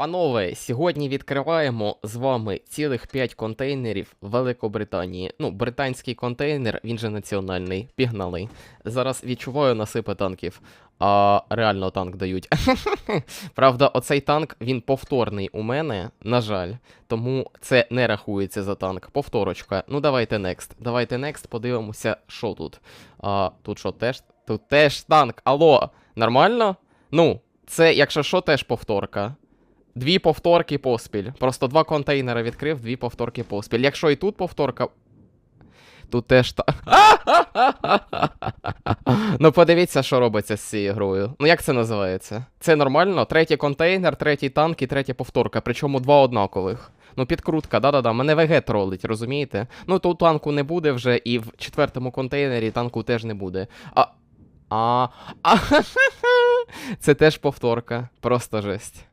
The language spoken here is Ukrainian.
Панове, сьогодні відкриваємо з вами цілих 5 контейнерів Великобританії. Ну, британський контейнер, він же національний, пігнали. Зараз відчуваю насипи танків. А реально танк дають. Правда, оцей танк він повторний у мене, на жаль. Тому це не рахується за танк. Повторочка. Ну давайте next. Давайте next, подивимося, що тут. А, тут що теж? Тут теж танк. Алло, нормально? Ну, це, якщо що, теж повторка. Дві повторки поспіль. Просто два контейнери відкрив, дві повторки поспіль. Якщо і тут повторка. Тут теж та. ну подивіться, що робиться з цією грою. Ну як це називається? Це нормально? Третій контейнер, третій танк і третя повторка, причому два однакових. Ну, підкрутка, да-да-да, мене ВГ тролить, розумієте? Ну, тут танку не буде вже, і в четвертому контейнері танку теж не буде. А. А. а Це теж повторка. Просто жесть.